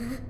Huh?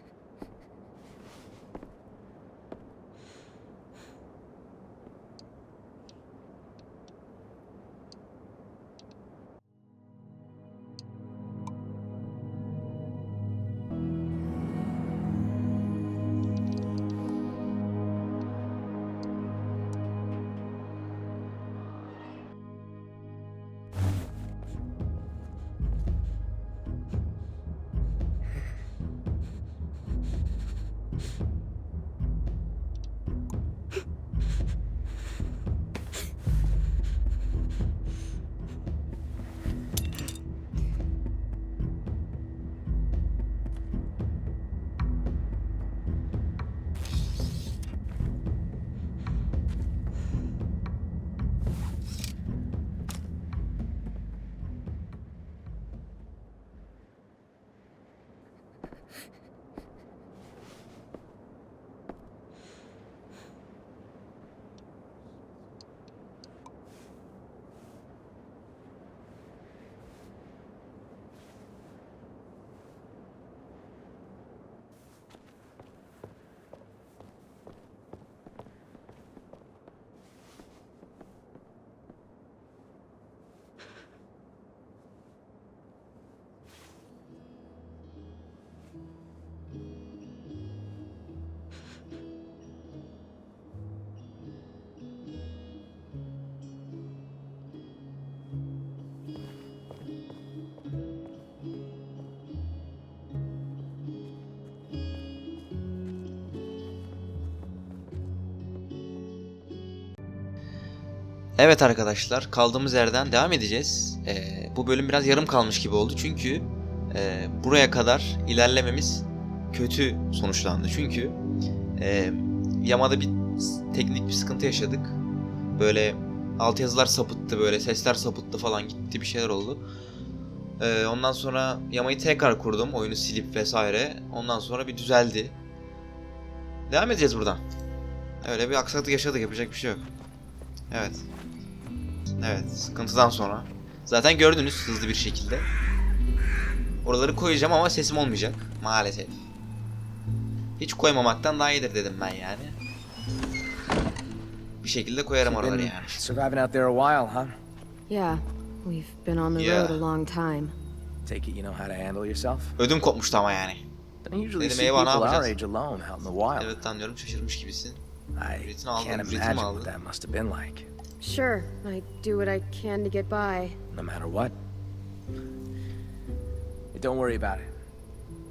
Evet arkadaşlar kaldığımız yerden devam edeceğiz. Ee, bu bölüm biraz yarım kalmış gibi oldu çünkü e, buraya kadar ilerlememiz kötü sonuçlandı. Çünkü e, Yamada bir teknik bir sıkıntı yaşadık. Böyle altyazılar sapıttı böyle sesler sapıttı falan gitti bir şeyler oldu. Ee, ondan sonra Yama'yı tekrar kurdum oyunu silip vesaire. Ondan sonra bir düzeldi. Devam edeceğiz buradan. Öyle bir aksaklık yaşadık yapacak bir şey yok. Evet. Evet, sıkıntıdan sonra. Zaten gördünüz hızlı bir şekilde. Oraları koyacağım ama sesim olmayacak maalesef. Hiç koymamaktan daha iyidir dedim ben yani. Bir şekilde koyarım oraları yani. surviving out there a while, huh? Yeah, we've been on the road a long time. Take it you know how to handle yourself? Ödüm kopmuştu ama yani. Dedim, eyvah, ne yapacağız? Evet anlıyorum şaşırmış gibisin. I can't imagine what that must have been like. Sure, I do what I can to get by. No matter what. But don't worry about it.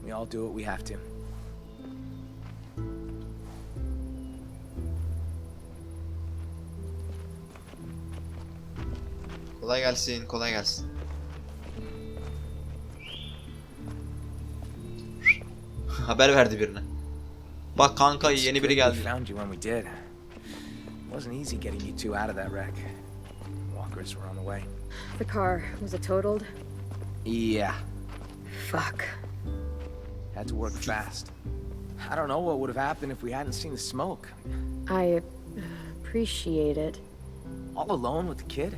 We all do what we have to. Kolay gelsin, kolay gelsin. Haber verdi birine. Bak kanka yeni biri geldi. Found you when we did. wasn't easy getting you two out of that wreck. Walkers were on the way. The car, was it totaled? Yeah. Fuck. Had to work fast. I don't know what would have happened if we hadn't seen the smoke. I uh, appreciate it. All alone with the kid?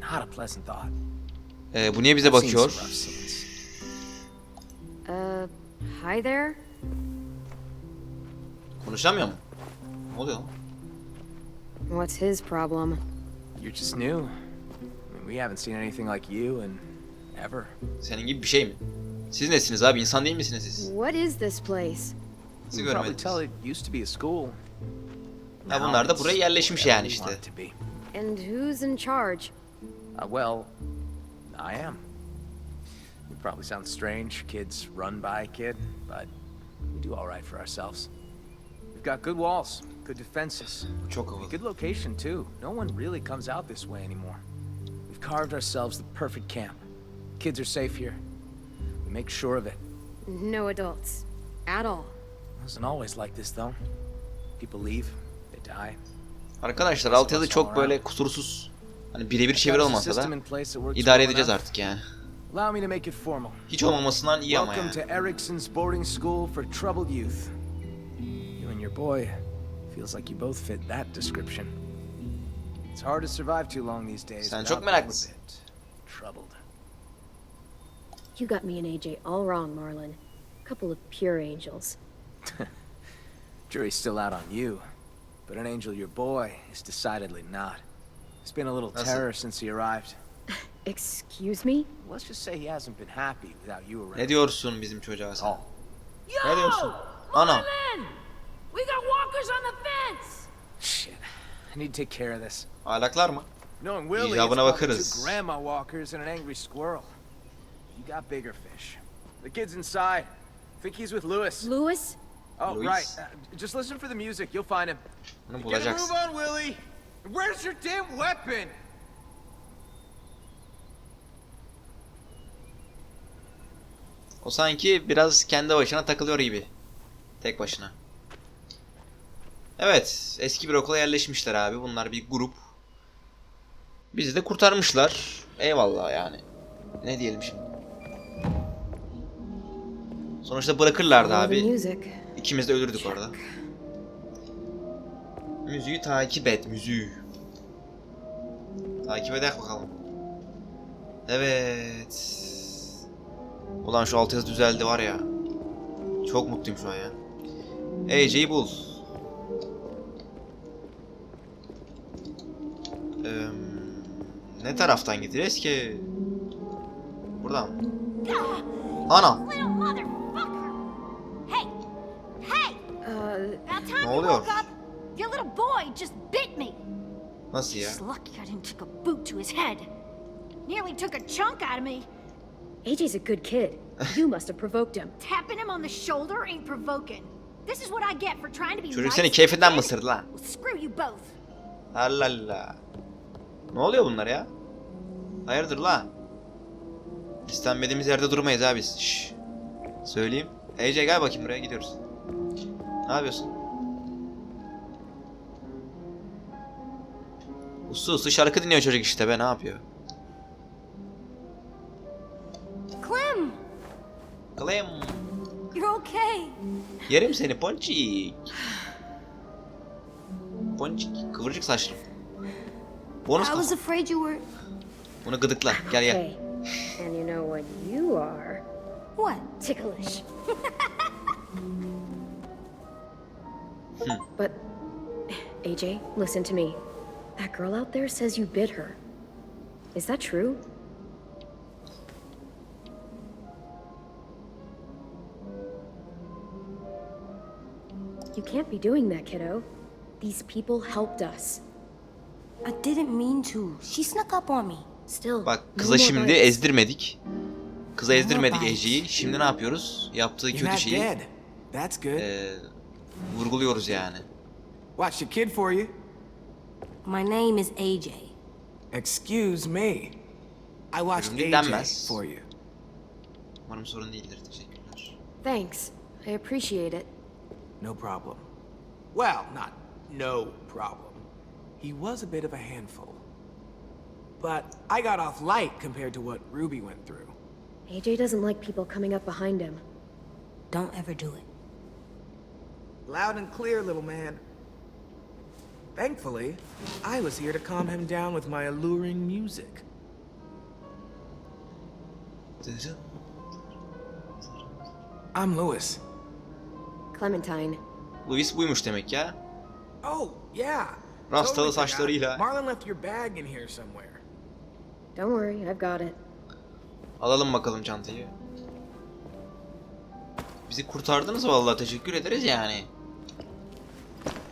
Not a pleasant thought. Ee, bu niye bize I've seen some bakıyor? Uh, hi there? Konuşamıyor mu? Ne oluyor lan? What's his problem? You're just new. I mean, we haven't seen anything like you in ever. Senin gibi bir şey mi? Siz nesiniz abi? İnsan değil misiniz siz? What is this place? Sizi You can probably görmediniz. tell it used to be a school. Ha, Now bunlar da it's buraya yerleşmiş whatever yani we işte. want it to be. And who's in charge? Uh, well, I am. It probably sounds strange, kids run by kid, but we do all right for ourselves. We've got good walls, good defenses, Çok a havalı. good location too. No one really comes out this way anymore. We've carved ourselves the perfect camp. Kids are safe here. We make sure of it. No adults. At all. It wasn't always like this though. People leave, they die. Arkadaşlar altyazı çok böyle kusursuz. Hani birebir çevir olmasa da idare edeceğiz artık yani. Allow me to make it formal. Hiç olmamasından iyi ama Welcome yani. to Erickson's boarding school for troubled youth. You and your boy feels like you both fit that description. It's hard to survive too long these days. Sen without çok being a meraklısın. bit Troubled. You got me and AJ all wrong, Marlin. A couple of pure angels. Jury's still out on you, but an angel your boy is decidedly not. It's been a little That's a- terror since he arrived. Excuse me? Let's just say he hasn't been happy without you around. Ne diyorsun bizim çocuğa sen? Oh. Ne diyorsun? Ana. I need to take care of this. Ahlaklar mı? Knowing Willie, it's İcabına bakarız. two grandma walkers and an angry squirrel. You got bigger fish. The kid's inside. think he's with Lewis. Lewis? oh, Louis? right. Uh, just listen for the music. You'll find him. Bunu Get a move bulacaksın. on, Willie. Where's your damn weapon? O sanki biraz kendi başına takılıyor gibi. Tek başına. Evet, eski bir okula yerleşmişler abi. Bunlar bir grup. Bizi de kurtarmışlar. Eyvallah yani. Ne diyelim şimdi? Sonuçta bırakırlardı abi. İkimiz de ölürdük orada. Müziği takip et, müziği. Takip edek bakalım. Evet. Ulan şu altyazı düzeldi var ya. Çok mutluyum şu an ya. AJ'yi bul. Eee, ne taraftan gideceğiz ki? Buradan. mı? Ana! Ne oluyor? Your little boy just bit me! Nasıl ya? Lucky I didn't take a boot to his head. Nearly took a chunk out of me. AJ's a good kid. You must have provoked him. Tapping him on the shoulder ain't provoking. This is what I get for trying to be Çocuk nice seni to keyfinden mi kids. ısırdı lan? Screw you both. Allah Allah. Ne oluyor bunlar ya? Hayırdır la? İstenmediğimiz yerde durmayız abi biz. Şşş. Söyleyeyim. Ece gel bakayım buraya gidiyoruz. Ne yapıyorsun? Uslu uslu şarkı dinliyor çocuk işte be ne yapıyor? Clem! Clem. You're okay. Yerim seni ponçik. Ponçik. Kıvırcık saçlı. Bonus I was afraid you were... Bunu gıdıkla. Gel gel. Hey. And you know what you are? What? Ticklish. but, AJ, listen to me. That girl out there says you bit her. Is that true? You can't be doing that, kiddo. These people helped us. I didn't mean to. She snuck up on me. Still, Bak kıza şimdi ezdirmedik. Kıza ezdirmedik. Ece'yi. Şimdi ne yapıyoruz? Yaptığı kötü şeyi. That's good. eee, vurguluyoruz yani. Watch the kid for you. My name is AJ. Excuse me. I watched Şimdi AJ denmez. for you. Umarım sorun değildir. Teşekkürler. Thanks. I appreciate it. No problem. Well, not no problem. He was a bit of a handful. But I got off light compared to what Ruby went through. AJ doesn't like people coming up behind him. Don't ever do it. Loud and clear, little man. Thankfully, I was here to calm him down with my alluring music. I'm Lewis. Clementine. Louis buymuş demek ya. Oh, yeah. Rastalı saçlarıyla. Marlon left your bag in here somewhere. Don't worry, I've got it. Alalım bakalım çantayı. Bizi kurtardınız vallahi teşekkür ederiz yani.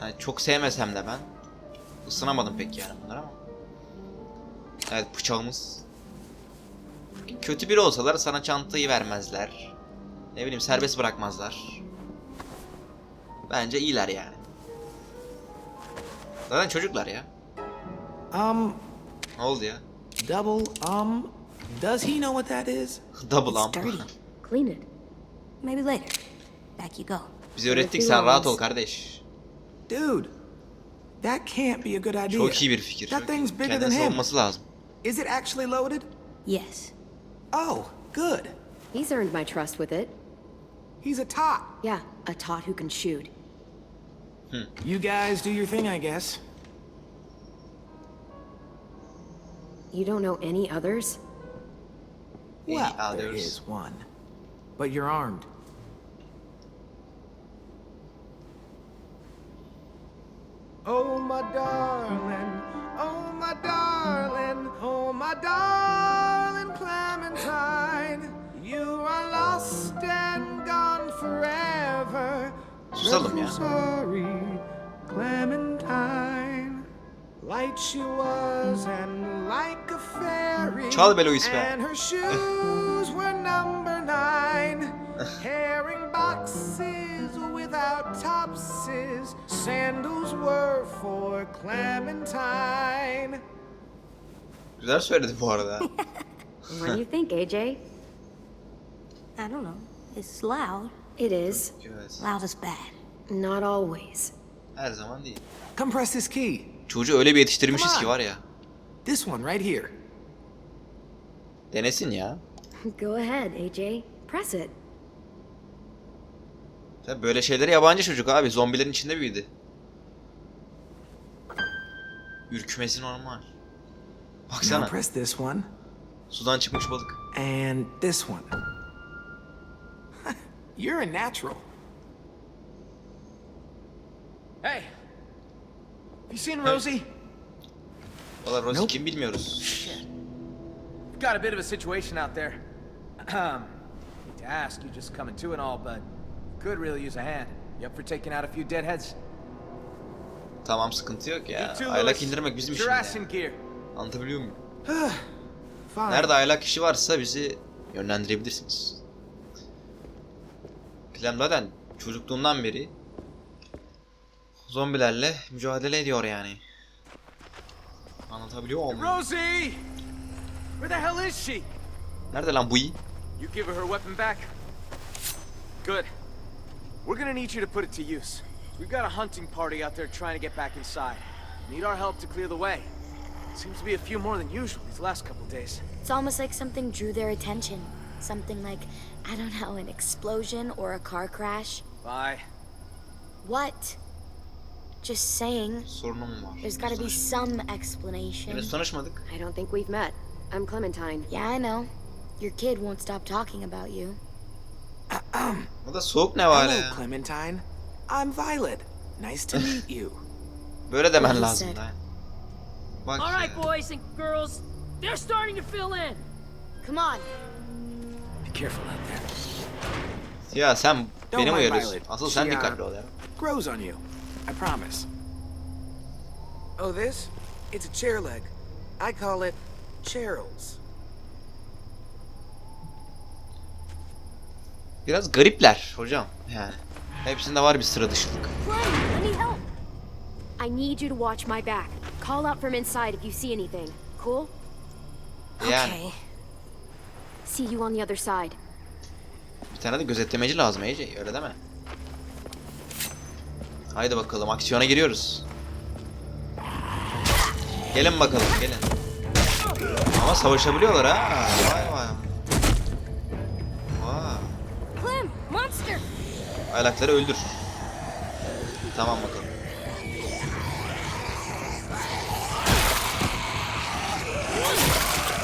Yani çok sevmesem de ben. Isınamadım pek yani bunlar ama. Evet bıçağımız. Kötü biri olsalar sana çantayı vermezler. Ne bileyim serbest bırakmazlar. Bence iyiler yani. Zaten çocuklar ya. Um, Ne oldu ya? double, um, does he know what that is? Double It's amp. dirty. Clean it. Maybe later. Back you go. Biz öğrettik sen rahat ol kardeş. Dude, that can't be a good idea. Çok iyi bir fikir. That çok thing's bigger than him. savunması lazım. Is it actually loaded? Yes. Oh, good. He's earned my trust with it. He's a tot. Yeah, a tot who can shoot. Hmm. You guys do your thing, I guess. You don't know any others? Any Well, there others? is one. But you're armed. Oh, my darling, oh, my darling, oh, my darling a fairy. Çal be Louis be. And her shoes were number nine. Herring boxes without topses. Sandals were for Clementine. Güzel söyledi bu arada. What do you think, AJ? I don't know. It's loud. It is. evet. Loud is bad. Not always. Her zaman değil. Come press this key. Çocuğu öyle bir yetiştirmişiz ki var ya. This one right here. Denesin ya. Go ahead, AJ. Press it. Tabii böyle şeylere yabancı çocuk abi. Zombilerin içinde büyüdü. Ürkmesi normal. Now Baksana. press this one Sudan çıkmış balık. and this one. You're a natural. Hey! You seen Rosie? Valla Rosie Nope. kim bilmiyoruz. We've got a bit of a situation out there. Um, hate to ask you just coming to and all, but could really use a hand. You up for taking out a few deadheads? Tamam sıkıntı yok ya. Aylak indirmek bizim Get your işimiz in gear. Anlatabiliyor muyum? Fine. Nerede aylak kişi varsa bizi yönlendirebilirsiniz. Clem zaten çocukluğundan beri zombilerle mücadele ediyor yani. Anlatabiliyor muyum? Rosie! Where the hell is she? Nerede lan bu iyi? You give her her weapon back? Good. We're gonna need you to put it to use. We've got a hunting party out there trying to get back inside. Need our help to clear the way. Seems to be a few more than usual these last couple days. It's almost like something drew their attention. Something like, I don't know, an explosion or a car crash. Bye. What? Just saying. Sorunum var. There's gotta be some explanation. Henüz tanışmadık. I don't think we've met. I'm Clementine. Yeah, I know. Your kid won't stop talking about you. O da soğuk ne var Hello, ya? Clementine. I'm Violet. Nice to meet you. Böyle demen lazım da. Bak All right, ya. boys and girls, they're starting to fill in. Come on. Ya sen Don't beni mi uyarıyorsun? Violet. Asıl sen dikkatli ol ya. Grows on you. I promise. Oh, this? It's a chair leg. I call it Cheryl's. Biraz garipler hocam yani. Hepsinde var bir sıra dışılık. I need you to watch my back. Call out from inside if you see anything. Cool? Yani Okay. See you on the other side. bir tane de gözetlemeci lazım AJ öyle deme. Haydi bakalım aksiyona giriyoruz. Gelin bakalım gelin. Ama savaşabiliyorlar ha. Vay vay. Vay. Clem, monster! Aylakları öldür. Tamam bakalım.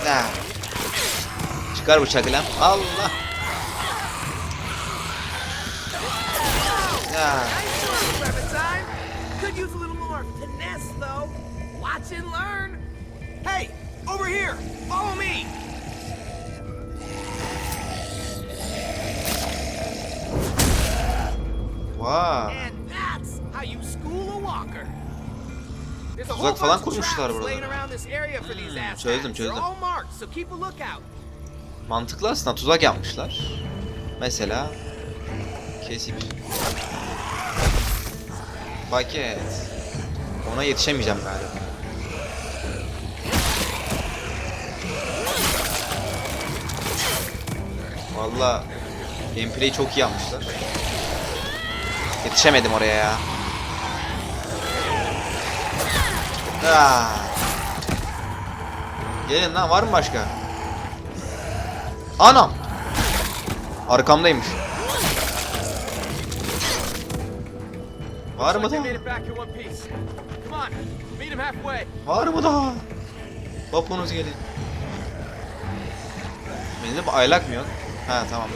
Ha. Çıkar bıçak lan. Allah. Ya. Hey, over here! Follow me! Vay. And that's how you school a walker. There's a Tuzak whole falan kurmuşlar burada. Hmm, çözdüm, çözdüm. Mantıklı aslında tuzak yapmışlar. Mesela kesip paket. Ona yetişemeyeceğim galiba. Valla gameplay'i çok iyi yapmışlar. Yetişemedim oraya ya. Ah. Gelin lan var mı başka? Anam. Arkamdaymış. Var mı Looks da? like they made it back in one piece. Come on, meet him halfway. Var mı daha? Topunuz gelin. De aylak mı yok? Ha tamam.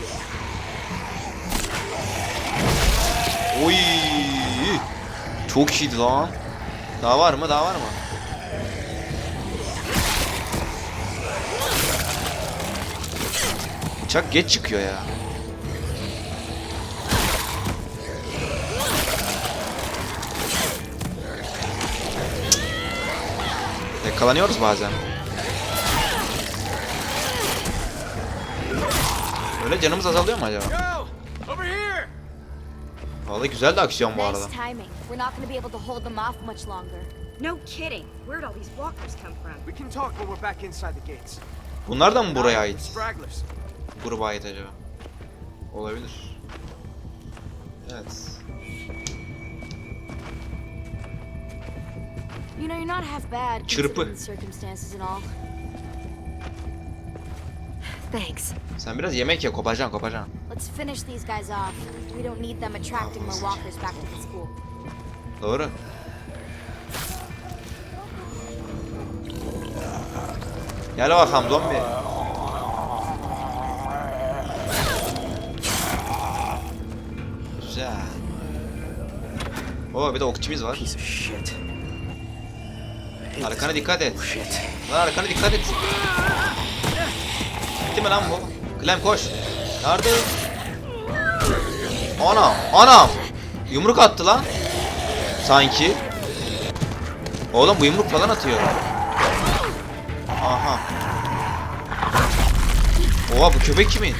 Oy! Çok iyiydi lan. Daha var mı? Daha var mı? Bıçak geç çıkıyor ya. Yakalanıyoruz bazen. Öyle canımız azalıyor mu acaba? Vallahi güzel de aksiyon bu Nice arada. timing. We're not gonna be able to hold them off much longer. No kidding. Where'd all these walkers come from? We can talk when we're back inside the gates. Bunlar da mı buraya ait? Gruba ait acaba? Olabilir. Evet. You know, you're not half bad Çırpı. considering the circumstances and all. Thanks. Sen biraz yemek ye, koparacaksın, koparacaksın. Let's finish these guys off. We don't need them attracting more walkers back to the school. Doğru. Gel bakalım zombi. Oo bir de okçumuz var. Arkana dikkat et. Shit. Lan arkana dikkat et. Gitti mi lan bu? Clem koş. Yardım. Anam, anam. Yumruk attı lan. Sanki. Oğlum bu yumruk falan atıyor. Aha. Oha bu köpek kimin?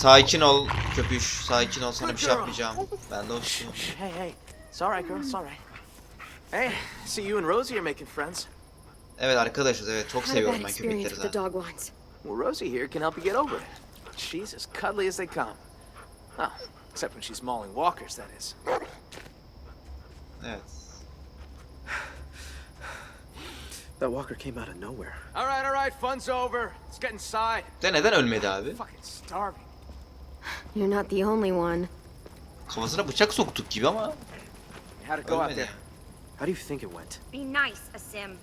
Sakin ol köpüş. Sakin ol sana bir şey yapmayacağım. Ben de hoşum. Hey, hey. It's alright, girl. It's alright. Hey, see you and Rosie are making friends. Evet arkadaşız evet çok seviyorum ben köpekleri zaten. Well, Rosie here can help you get over it. She's as cuddly as they come. Oh, except when she's mauling walkers, that is. Evet. That walker came out of nowhere. All right, all right. Fun's over. Let's get inside. De neden ölmedi abi? Fucking starving. You're not the only one. Kafasına bıçak soktuk gibi ama How'd it go out ölmedi. there? How do you think it went? Be nice, Asim.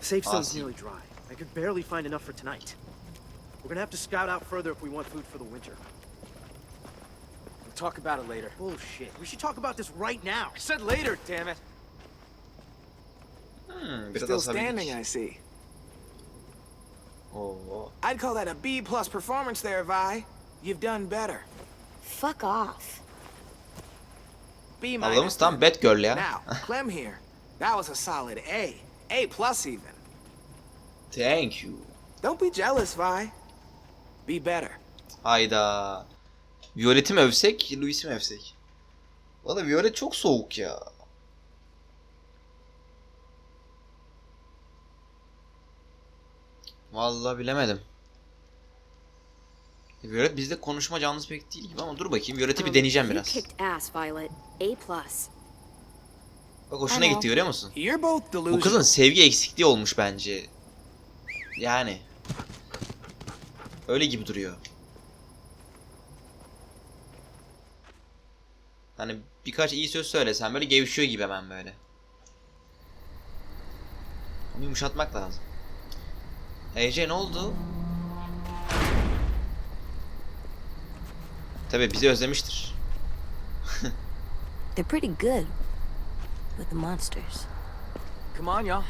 The safe zone's Awesome. nearly dry. I could barely find enough for tonight. We're gonna have to scout out further if we want food for the winter. We'll talk about it later. Bullshit. We should talk about this right now. I said later, damn it. Hmm, biraz Still standing, I see. Oo. I'd call that a B plus performance there, Vi. You've done better. Fuck off. B. Ablamız tam. Batgirl ya. Now, Clem here. That was a solid A. A plus even. Thank you. Don't be jealous, Vi. Be better. Hayda. Violet'i mi övsek, Louis'i mi övsek? Valla Violet çok soğuk ya. Vallahi bilemedim. Violet bizde konuşma canlısı pek değil gibi ama dur bakayım. Violet'i bir Um, deneyeceğim you biraz. kicked ass, Violet. A plus. Bak hoşuna gitti görüyor musun? Bu kızın sevgi eksikliği olmuş bence. Yani. Öyle gibi duruyor. Hani birkaç iyi söz söylesen böyle gevşiyor gibi hemen böyle. Onu yumuşatmak lazım. AJ ne oldu? Tabi bizi özlemiştir. They're pretty good with the monsters. Come on, y'all.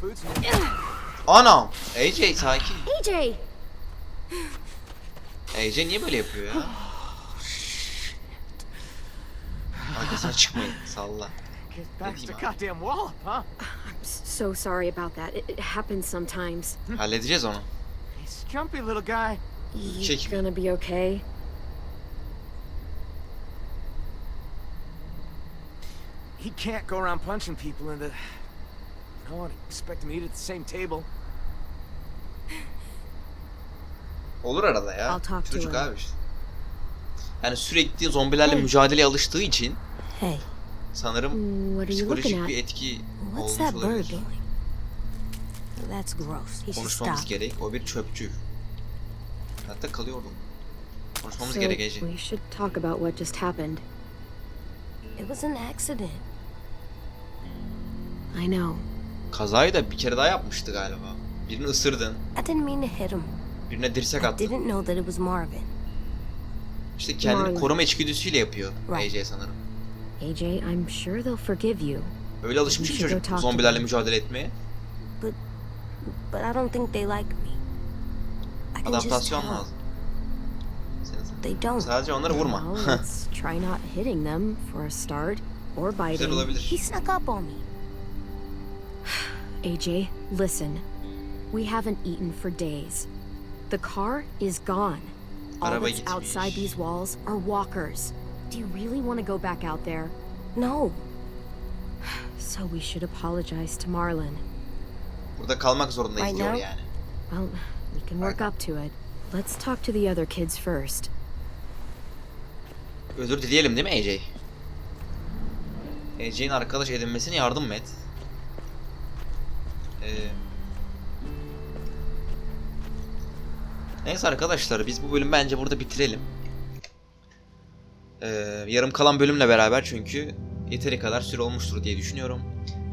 Food's near. Anam! AJ sakin. AJ! AJ niye böyle yapıyor ya? Arkasına çıkmayın. Salla. I'm so sorry about that. It, it happens sometimes. Halledeceğiz onu. He's jumpy little guy. You gonna be okay? He can't go around punching people in the. No one expect him to eat at the same table. Olur arada ya. I'll talk to Çocuk him. abi işte. Yani sürekli zombilerle mücadeleye alıştığı için Hey, sanırım Hmm, what are you looking psikolojik at? bir etki what's olmuş that bird olabilir. doing? That's gross. He should Konuşmamız stop. gerek. O bir çöpçü. Hatta kalıyordum. Konuşmamız So, gerek AJ. we should talk about what just happened. It was an accident. I know. Kazayı da bir kere daha yapmıştı galiba. Birini ısırdın. I didn't mean to hit him. Birine dirsek I attın. didn't know that it was Marvin. İşte kendini Marlon. koruma içgüdüsüyle yapıyor Right. AJ sanırım. AJ, I'm sure they'll forgive you. Öyle alışmış ki çocuk zombilerle mücadele etmeye. But I don't think they like me. I can just Adaptasyon tell. lazım. They don't. Sadece onları vurma. Well, let's try not hitting them for a start, or biting. He snuck up on me. AJ, listen. We haven't eaten for days. The car is gone. All Araba that's outside these walls are walkers. Do you really want to go back out there? No. So we should apologize to Marlon. Burada kalmak zorundayız diyor yani. Well, we can work up to it. Let's talk to the other kids first. Özür dileyelim değil mi AJ? AJ'in arkadaş edinmesine yardım mı et? Ee... Neyse arkadaşlar biz bu bölümü bence burada bitirelim. Ee, yarım kalan bölümle beraber çünkü yeteri kadar süre olmuştur diye düşünüyorum.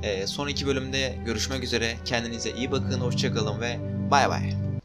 Ee, son iki bölümde görüşmek üzere. Kendinize iyi bakın, hoşçakalın ve bay bay.